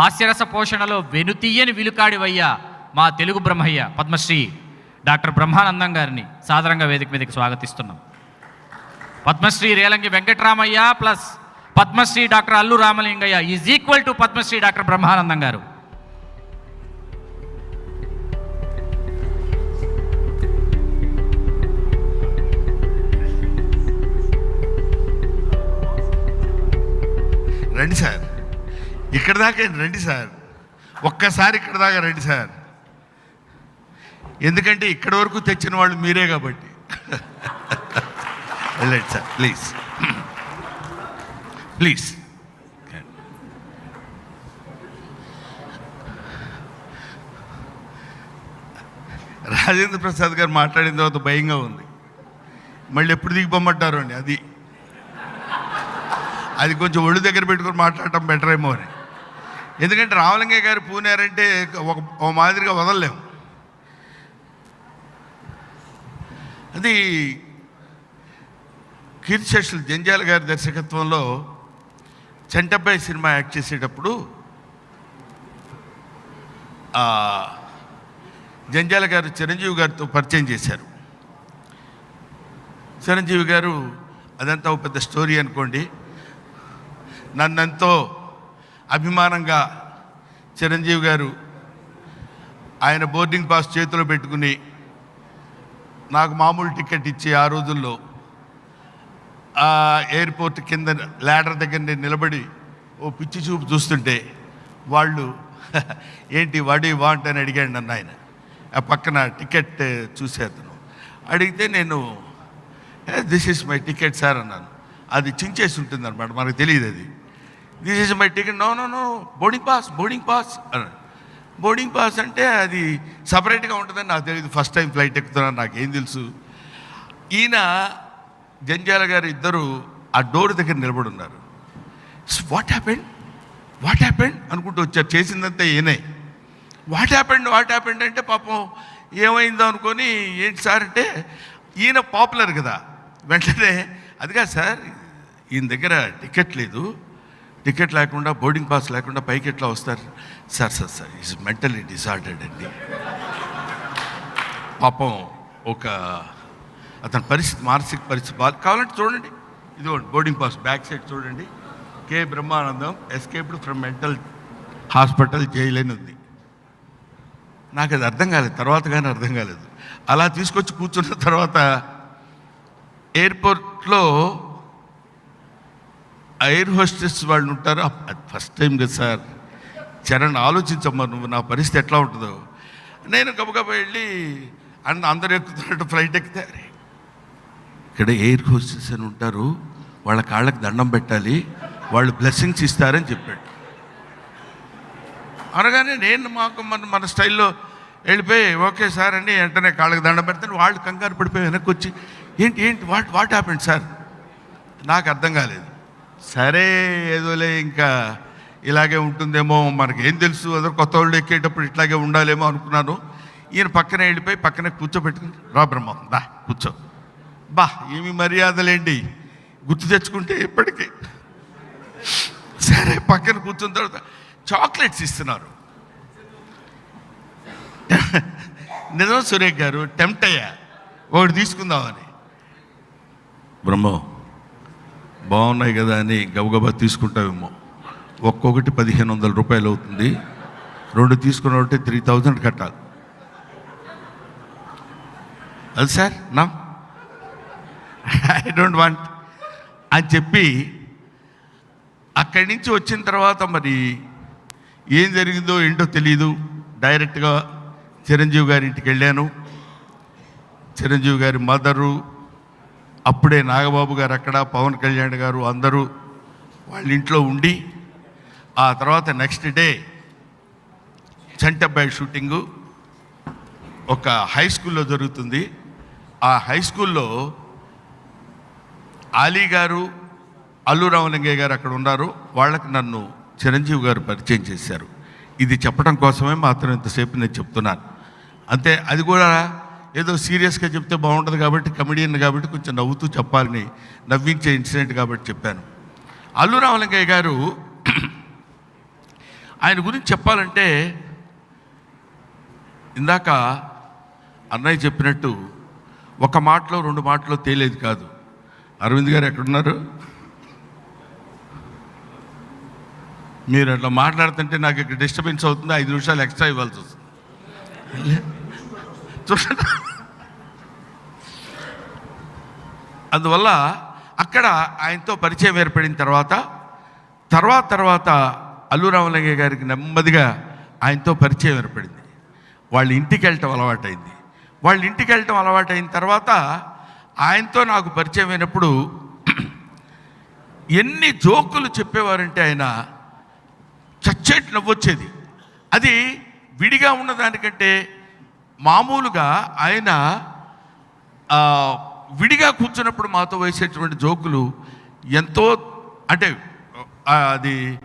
హాస్యరస పోషణలో వెనుతీయని విలుకాడివయ్యా మా తెలుగు బ్రహ్మయ్య పద్మశ్రీ డాక్టర్ బ్రహ్మానందం గారిని సాధారణంగా వేదిక మీదకి స్వాగతిస్తున్నాం. Padmashri Relangi Venkataramayya plus Padmashri doctor Allu Ramalingayya is equal to Padmashri doctor Brahmanandam గారు. రండి సార్. ఇక్కడ దాకా రండి సార్. ఒక్కసారి ఇక్కడ దాకా రండి సార్. ఎందుకంటే ఇక్కడ వరకు తెచ్చిన వాళ్ళు మీరే కాబట్టి. వెళ్ళండి sir please please Rajendra Prasad గారు మాట్లాడిన తర్వాత భయంగా ఉంది. మళ్ళీ ఎప్పుడు దిగిపోమ్మంటారు అండి అది. అది కొంచెం ఒళ్ళు దగ్గర పెట్టుకొని మాట్లాడటం బెటర్ ఏమో అని. ఎందుకంటే రామలింగయ్య గారు పూనారంటే ఒక ఒక మాదిరిగా వదలలేము అది కీర్తిశేషులు జంజాల గారి దర్శకత్వంలో చెంటబ్బాయి సినిమా యాక్ట్ చేసేటప్పుడు జంజాల గారు చిరంజీవి గారితో పరిచయం చేశారు. చిరంజీవి గారు అదంతా ఒక పెద్ద స్టోరీ అనుకోండి. నన్నెంతో అభిమానంగా చిరంజీవి గారు ఆయన బోర్డింగ్ పాస్ చేతిలో పెట్టుకుని నాకు మామూలు టికెట్ ఇచ్చి ఆ రోజుల్లో ఆ ఎయిర్పోర్ట్ కింద ల్యాడర్ దగ్గర నిలబడి ఓ పిచ్చి చూపు చూస్తుంటే వాళ్ళు ఏంటి వాడి వాంట్ అని అడిగాడు నన్ను ఆయన. ఆ పక్కన టికెట్ చూసేతను అడిగితే నేను this is my ticket sir అన్నాను. అది చించేసి ఉంటుంది అనమాట మనకు తెలియదు అది. This is my ticket no no no boarding pass boarding pass అన్నాడు. బోర్డింగ్ పాస్ అంటే అది సపరేట్గా ఉంటుందని నాకు తెలియదు ఫస్ట్ టైం ఫ్లైట్ ఎక్కుతున్నాను నాకేం తెలుసు. ఈయన జంజాల గారు ఇద్దరు ఆ డోర్ దగ్గర నిలబడి ఉన్నారు వాట్ హ్యాపెండ్ వాట్ హ్యాపెండ్ అనుకుంటూ వచ్చారు. చేసిందంతా ఈయనే. వాట్ హ్యాపెండ్ వాట్ హ్యాపెండ్ అంటే పాపం ఏమైందో అనుకొని ఏంటి సార్ అంటే ఈయన పాపులర్ కదా. వెంటనే అది కాదు సార్ ఈయన దగ్గర టికెట్ లేదు. టికెట్ లేకుండా బోర్డింగ్ పాస్ లేకుండా పైకి ఎట్లా వస్తారు? Sir sir sir is mentally disordered అండి. పాపం ఒక అతని పరిస్థితి మానసిక పరిస్థితి బాగా కావాలంటే చూడండి. ఇది బోర్డింగ్ పాస్ బ్యాక్ సైడ్ చూడండి. K. Brahmanandam escaped from mental hospital jail ఉంది. నాకు అది అర్థం కాలేదు తర్వాత కానీ అర్థం కాలేదు. అలా తీసుకొచ్చి కూర్చున్న తర్వాత ఎయిర్పోర్ట్లో ఎయిర్ హోస్టెస్ వాళ్ళు ఉంటారు. అది ఫస్ట్ టైం కదా సార్. చరణ్ ఆలోచించమ్మా నువ్వు నా పరిస్థితి ఎట్లా ఉంటుందో. నేను గబగబా వెళ్ళి అన్న అందరు ఎక్కుతున్నట్టు ఫ్లైట్ ఎక్కితే ఇక్కడ ఎయిర్ హోస్టెస్ అని ఉంటారు. వాళ్ళ కాళ్ళకి దండం పెట్టాలి. వాళ్ళు బ్లెస్సింగ్స్ ఇస్తారని చెప్పాడు. అనగానే నేను మాకు మన మన స్టైల్లో వెళ్ళిపోయి ఓకే సార్ అని వెంటనే కాళ్ళకి దండం పెడతాను వాళ్ళు కంగారు పడిపోయి వెనక్కి వచ్చి ఏంటి ఏంటి వాట్ వాట్ హ్యాపెండ్ సార్ నాకు అర్థం కాలేదు. సరే ఏదోలే ఇంకా ఇలాగే ఉంటుందేమో మనకేం తెలుసు అదో కొత్త వాళ్ళు ఎక్కేటప్పుడు ఇట్లాగే ఉండాలేమో అనుకున్నాను. ఈయన పక్కన వెళ్ళిపోయి పక్కన కూర్చోబెట్టుకుని రా బ్రహ్మ దా కూర్చో. బా ఏమి మర్యాదలేండి గుర్తు తెచ్చుకుంటే ఇప్పటికీ. సరే పక్కన కూర్చున్న తర్వాత చాక్లెట్స్ ఇస్తున్నారు. నిజం సురేష్ గారు టెంప్ట్ అయ్యా ఒకటి తీసుకుందామని. బ్రహ్మో బాగున్నాయి కదా అని గబగబా తీసుకుంటావేమో. ఒక్కొక్కటి పదిహేను వందల రూపాయలు అవుతుంది. రెండు తీసుకున్న ఒకటి త్రీ థౌజండ్ కట్టాలి. అది సార్ నా? ఐ డోంట్ వాంట్ అని చెప్పి అక్కడి నుంచి వచ్చిన తర్వాత మరి ఏం జరిగిందో ఏంటో తెలియదు డైరెక్ట్గా చిరంజీవి గారి ఇంటికి వెళ్ళాను. చిరంజీవి గారి మదరు అప్పుడే నాగబాబు గారు అక్కడ పవన్ కళ్యాణ్ గారు అందరూ వాళ్ళ ఇంట్లో ఉండి ఆ తర్వాత నెక్స్ట్ డే చంటబ్బాయి షూటింగు ఒక హై స్కూల్లో జరుగుతుంది. ఆ హై స్కూల్లో ఆలీ గారు అల్లు రామలింగయ్య గారు అక్కడ ఉన్నారు. వాళ్ళకి నన్ను చిరంజీవి గారు పరిచయం చేశారు. ఇది చెప్పడం కోసమే మాత్రం ఇంతసేపు నేను చెప్తున్నాను. అంతే అది కూడా ఏదో సీరియస్గా చెప్తే బాగుంటుంది కాబట్టి కమెడియన్ కాబట్టి కొంచెం నవ్వుతూ చెప్పాలని నవ్వించే ఇన్సిడెంట్ కాబట్టి చెప్పాను. అల్లు రామలింగయ్య గారు ఆయన గురించి చెప్పాలంటే ఇందాక అన్నయ్య చెప్పినట్టు ఒక మాటలో రెండు మాటలో తేలేది కాదు. అరవింద్ గారు ఎక్కడున్నారు? మీరు అట్లా మాట్లాడుతుంటే నాకు ఇక్కడ డిస్టర్బెన్స్ అవుతుంది ఐదు నిమిషాలు ఎక్స్ట్రా ఇవ్వాల్సి వస్తుంది. చూడండి. అందువల్ల అక్కడ ఆయనతో పరిచయం ఏర్పడిన తర్వాత తర్వాత తర్వాత అల్లు రామలింగయ్య గారికి నెమ్మదిగా ఆయనతో పరిచయం ఏర్పడింది. వాళ్ళ ఇంటికి వెళ్ళటం అలవాటైంది. వాళ్ళ ఇంటికి వెళ్ళటం అలవాటైన తర్వాత ఆయనతో నాకు పరిచయం అయినప్పుడు ఎన్ని జోకులు చెప్పేవారంటే ఆయన చచ్చేటి నవ్వొచ్చేది. అది విడిగా ఉన్నదానికంటే మామూలుగా ఆయన విడిగా కూర్చున్నప్పుడు మాతో వేసేటువంటి జోకులు ఎంతో అంటే అది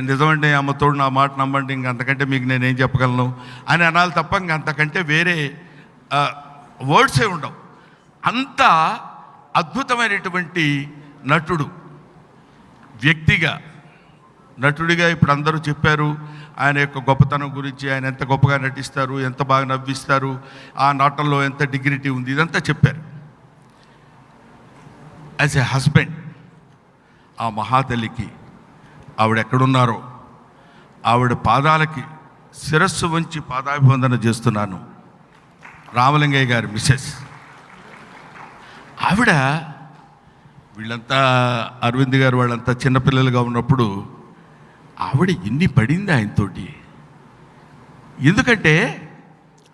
నిజమండి అమ్మ తోడు నా మాట నమ్మండి ఇంకంతకంటే మీకు నేనేం చెప్పగలను అని అనాలి తప్ప ఇంకంతకంటే వేరే వర్డ్సే ఉండవు. అంత అద్భుతమైనటువంటి నటుడు వ్యక్తిగా నటుడిగా ఇప్పుడు అందరూ చెప్పారు ఆయన యొక్క గొప్పతనం గురించి ఆయన ఎంత గొప్పగా నటిస్తారు ఎంత బాగా నవ్విస్తారు ఆ నాటంలో ఎంత డిగ్నిటీ ఉంది ఇదంతా చెప్పారు. యాజ్ ఎ హస్బెండ్ ఆ మహాతల్లికి ఆవిడ ఎక్కడున్నారో ఆవిడ పాదాలకి శిరస్సు వంచి పాదాభివందన చేస్తున్నాను. రామలింగయ్య గారి మిస్సెస్. ఆవిడ వీళ్ళంతా అరవింద్ గారు వాళ్ళంతా చిన్నపిల్లలుగా ఉన్నప్పుడు ఆవిడ ఎన్ని పడింది ఆయనతోటి? ఎందుకంటే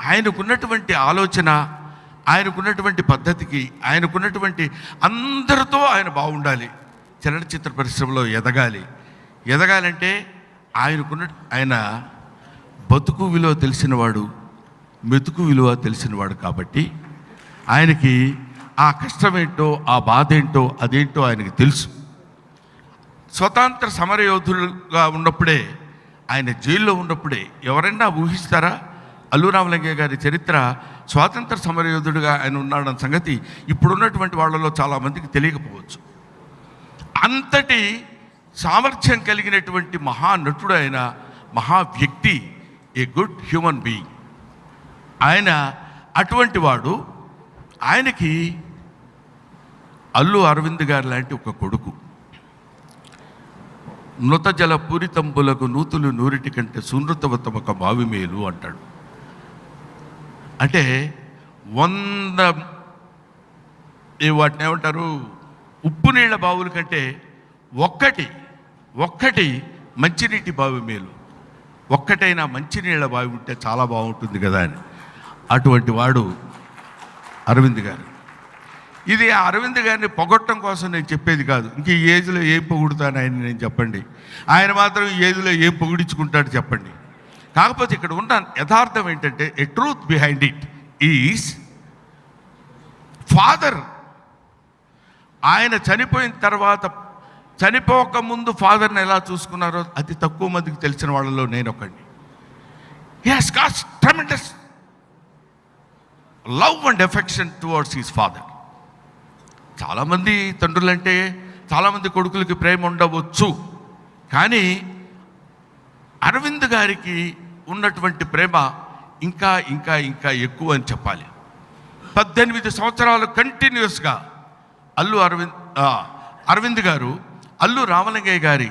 ఆయనకున్నటువంటి ఆలోచన ఆయనకున్నటువంటి పద్ధతికి ఆయనకున్నటువంటి అందరితో ఆయన బాగుండాలి. చలనచిత్ర పరిశ్రమలో ఎదగాలి. ఎదగాలంటే ఆయనకున్న ఆయన బతుకు విలువ తెలిసినవాడు మెతుకు విలువ తెలిసినవాడు కాబట్టి ఆయనకి ఆ కష్టమేంటో ఆ బాధ ఏంటో అదేంటో ఆయనకి తెలుసు. స్వతంత్ర సమరయోధులుగా ఉన్నప్పుడే ఆయన జైల్లో ఉన్నప్పుడే ఎవరైనా ఊహిస్తారా? అల్లు రామలింగయ్య గారి చరిత్ర స్వాతంత్ర సమరయోధుడిగా ఆయన ఉన్నాడన్న సంగతి ఇప్పుడున్నటువంటి వాళ్ళలో చాలామందికి తెలియకపోవచ్చు. అంతటి సామర్థ్యం కలిగినటువంటి మహానటుడు ఆయన మహా వ్యక్తి ఏ గుడ్ హ్యూమన్ బీయింగ్. ఆయన అటువంటి వాడు ఆయనకి అల్లు అరవింద్ గారు లాంటి ఒక కొడుకు. నృతజల పూరితంబులకు నూతులు నూరిటి కంటే సునృతవతమొక బావి మేలు అంటాడు. అంటే వంద ఈ వాటిని ఏమంటారు? ఉప్పు నీళ్ళ బావుల కంటే ఒక్కటి ఒక్కటి మంచినీటి బావి మేలు. ఒక్కటైనా మంచినీళ్ళ బావి ఉంటే చాలా బాగుంటుంది కదా అని. అటువంటి వాడు అరవింద్ గారు. ఇది అరవింద్ గారిని పొగట్టం కోసం నేను చెప్పేది కాదు. ఇంక ఈ ఏజ్లో ఏం పొగుడుతాను ఆయన నేను చెప్పండి. ఆయన మాత్రం ఈ ఏజ్లో ఏం పొగిడించుకుంటాడు చెప్పండి. కాకపోతే ఇక్కడ ఉన్న యథార్థం ఏంటంటే a truth behind it is father ఆయన చనిపోయిన తర్వాత చనిపోక ముందు ఫాదర్ని ఎలా చూసుకున్నారో అతి తక్కువ మందికి తెలిసిన వాళ్ళలో నేను ఒకడిని. Has cast tremendous love and affection towards his father చాలామంది తండ్రులంటే చాలామంది కొడుకులకి ప్రేమ ఉండవచ్చు. కానీ అరవింద్ గారికి ఉన్నటువంటి ప్రేమ ఇంకా ఇంకా ఇంకా ఎక్కువ అని చెప్పాలి. పద్దెనిమిది సంవత్సరాలు కంటిన్యూస్గా అల్లు అరవింద్ అరవింద్ గారు అల్లు రామలింగయ్య గారి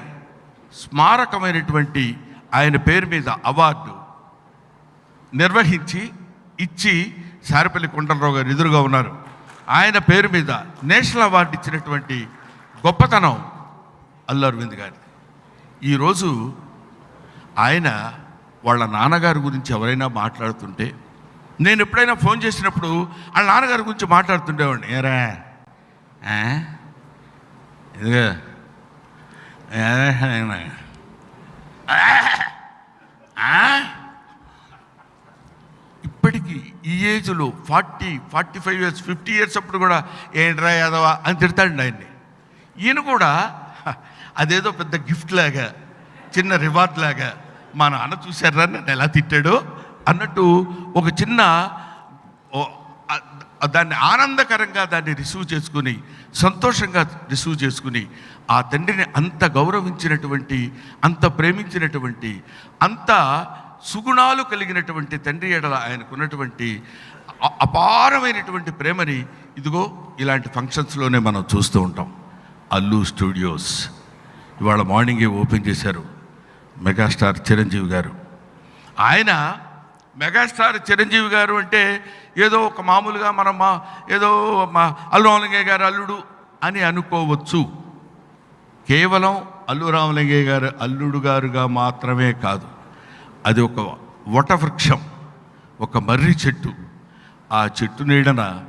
స్మారకమైనటువంటి ఆయన పేరు మీద అవార్డు నిర్వహించి ఇచ్చి సారిపల్లి కొండలరావు గారు ఎదురుగా ఉన్నారు. ఆయన పేరు మీద నేషనల్ అవార్డు ఇచ్చినటువంటి గొప్పతనం అల్లు అరవింద్ గారి ఈరోజు ఆయన వాళ్ళ నాన్నగారి గురించి ఎవరైనా మాట్లాడుతుంటే నేను ఎప్పుడైనా ఫోన్ చేసినప్పుడు వాళ్ళ నాన్నగారి గురించి మాట్లాడుతుండేవాడిని. ఏరా? ఆ? ఇప్పటికీ ఈ ఏజ్లో forty forty five years fifty years అప్పుడు కూడా ఏంట్రా యాదవా అని తిడతాడు ఆయన్ని. ఈయన కూడా అదేదో పెద్ద గిఫ్ట్ లాగా చిన్న రివార్డ్ లాగా మా నాన్న చూశారా నన్ను ఎలా తిట్టాడో అన్నట్టు ఒక చిన్న దాన్ని ఆనందకరంగా దాన్ని రిసీవ్ చేసుకుని సంతోషంగా రిసీవ్ చేసుకుని ఆ తండ్రిని అంత గౌరవించినటువంటి అంత ప్రేమించినటువంటి అంత సుగుణాలు కలిగినటువంటి తండ్రి ఎడల ఆయనకున్నటువంటి అపారమైనటువంటి ప్రేమని ఇదిగో ఇలాంటి ఫంక్షన్స్లోనే మనం చూస్తూ ఉంటాం. అల్లు స్టూడియోస్. ఇవాళ మార్నింగే ఓపెన్ చేశారు. మెగాస్టార్ చిరంజీవి గారు. ఆయన మెగాస్టార్ చిరంజీవి గారు అంటే ఏదో ఒక మామూలుగా మనం మా ఏదో మా అల్లు రామలింగయ్య గారు అల్లుడు అని అనుకోవచ్చు. కేవలం అల్లు రామలింగయ్య గారు అల్లుడు గారుగా మాత్రమే కాదు. అది ఒక వటవృక్షం ఒక మర్రి చెట్టు. ఆ చెట్టు నీడన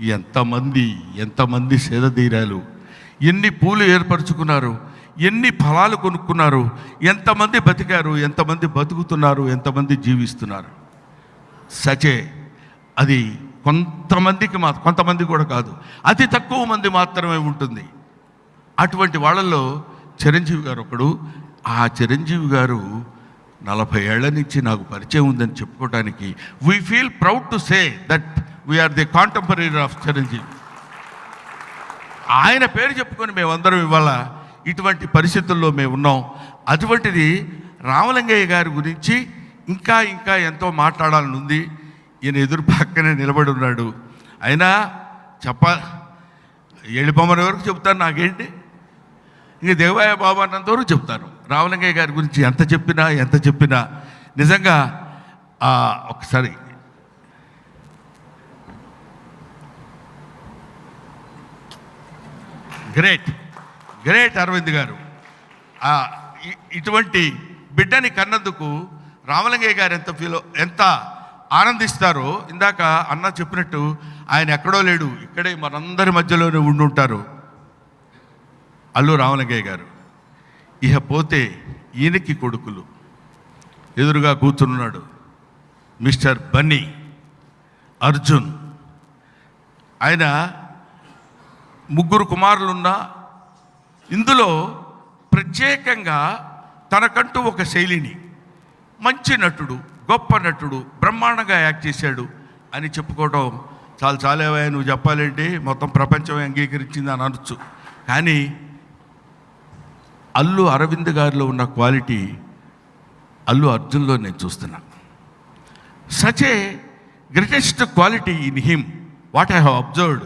ఎంతమంది ఎంతమంది సేదతీరాలు ఎన్ని పూలు ఏర్పరచుకున్నారు? ఎన్ని ఫలాలు కొనుక్కున్నారు? ఎంతమంది బతికారు? ఎంతమంది బతుకుతున్నారు? ఎంతమంది జీవిస్తున్నారు? సచే అది కొంతమందికి మా కొంతమంది కూడా కాదు. అతి తక్కువ మంది మాత్రమే ఉంటుంది. అటువంటి వాళ్ళల్లో చిరంజీవి గారు ఒకడు. ఆ చిరంజీవి గారు నలభై ఏళ్ళ నుంచి నాకు పరిచయం ఉందని చెప్పుకోవడానికి we feel proud to say that we are the contemporary of Chiranjeevi. ఆయన పేరు చెప్పుకొని మేమందరం ఇవాళ ఇటువంటి పరిస్థితుల్లో మేము ఉన్నాం. అటువంటిది రామలింగయ్య గారి గురించి ఇంకా ఇంకా ఎంతో మాట్లాడాలని ఉంది. ఈయన ఎదురు పక్కనే నిలబడి ఉన్నాడు. అయినా చెప్ప వెళ్ళిపోమని వరకు చెప్తాను నాకేంటి? ఇంక దేవాయ బాబా అన్నంత వరకు చెప్తాను. రామలింగయ్య గారి గురించి ఎంత చెప్పినా ఎంత చెప్పినా. నిజంగా ఒకసారి. గ్రేట్. గ్రేట్ అరవింద్ గారు. ఇటువంటి బిడ్డని కన్నందుకు రామలింగయ్య గారు ఎంత ఫీల్ ఎంత ఆనందిస్తారో ఇందాక అన్న చెప్పినట్టు ఆయన ఎక్కడో లేడు ఇక్కడే మనందరి మధ్యలోనే ఉండుంటారు అల్లు రామలింగయ్య గారు. ఇహ పోతే ఈయనకి కొడుకులు. ఎదురుగా కూర్చున్నాడు మిస్టర్ బన్నీ అర్జున్. ఆయన ముగ్గురు కుమారులున్నా ఇందులో ప్రత్యేకంగా తనకంటూ ఒక శైలిని మంచి నటుడు గొప్ప నటుడు బ్రహ్మాండంగా యాక్ట్ చేశాడు అని చెప్పుకోవడం చాలా చాలేవా నువ్వు చెప్పాలంటే మొత్తం ప్రపంచమే అంగీకరించింది అని అనొచ్చు. కానీ అల్లు అరవింద్ గారిలో ఉన్న క్వాలిటీ అల్లు అర్జున్లో నేను చూస్తున్నా. Such a greatest quality in him what I have observed.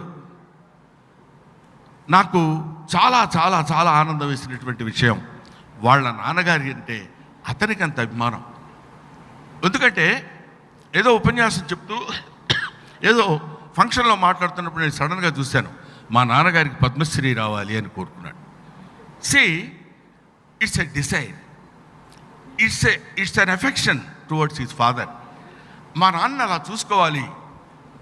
నాకు చాలా చాలా చాలా ఆనందం వేసినటువంటి విషయం. వాళ్ళ నాన్నగారి అంటే అతనికి అంత అభిమానం. ఎందుకంటే ఏదో ఉపన్యాసం చెప్తూ ఏదో ఫంక్షన్లో మాట్లాడుతున్నప్పుడు నేను సడన్గా చూశాను మా నాన్నగారికి పద్మశ్రీ రావాలి అని కోరుకున్నాడు. See it's a desire it's a it's an affection towards his father మా నాన్న అలా చూసుకోవాలి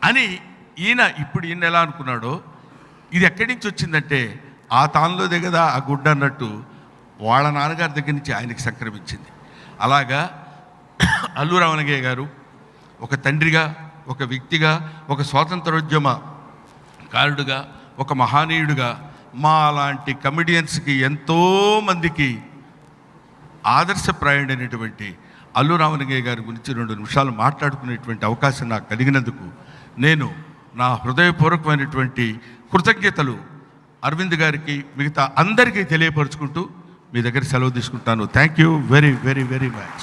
అని ఈయన ఇప్పుడు ఈయన ఎలా అనుకున్నాడో ఇది ఎక్కడి నుంచి వచ్చిందంటే ఆ తానులోదే కదా ఆ గుడ్డ అన్నట్టు వాళ్ళ నాన్నగారి దగ్గర నుంచి ఆయనకి సంక్రమించింది. అలాగా అల్లు రావణగయ్య గారు ఒక తండ్రిగా ఒక వ్యక్తిగా ఒక స్వాతంత్రోద్యమ కారుడుగా ఒక మహానీయుడుగా మా లాంటి కమెడియన్స్కి ఎంతోమందికి ఆదర్శప్రాయుడైనటువంటి అల్లు రామలింగయ్య గారి గురించి రెండు నిమిషాలు మాట్లాడుకునేటువంటి అవకాశం నాకు కలిగినందుకు నేను నా హృదయపూర్వకమైనటువంటి కృతజ్ఞతలు అరవింద్ గారికి మిగతా అందరికీ తెలియపరుచుకుంటూ మీ దగ్గర సెలవు తీసుకుంటాను. Thank you very very very much